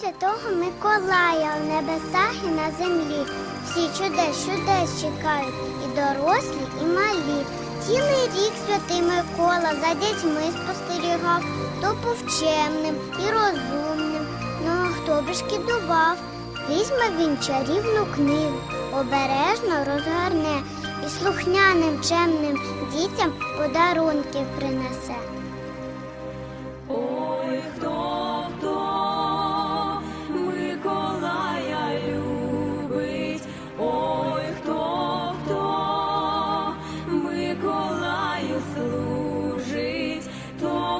Святого Миколая в небесах і на землі. Всі чудес, чудес чекають, і дорослі, і малі. Цілий рік святий Микола за дітьми спостерігав, то повчемним і розумним. Ну а хто б шкідував? Візьме він чарівну книгу, обережно розгорне і слухняним чемним дітям подарунки принесе.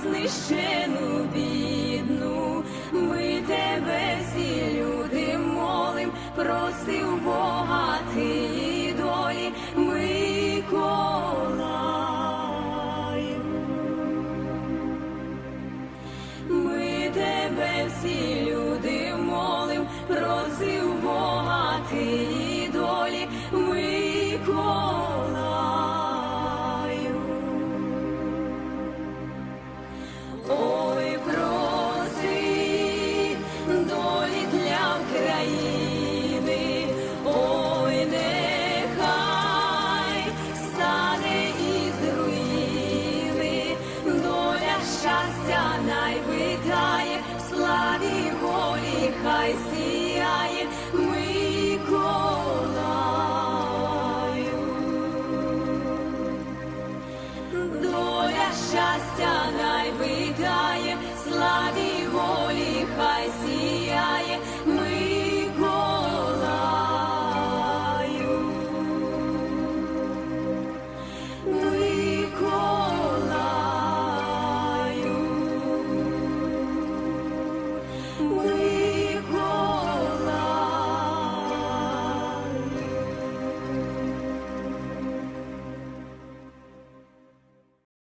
Знищену бідну, ми тебе всі люди молим, просив богати, долі Миколаю. Ми тебе всі люди молим, просив Бога ти долі Миколаю. хай сіяє Миколаю. Доля щастя найвидає.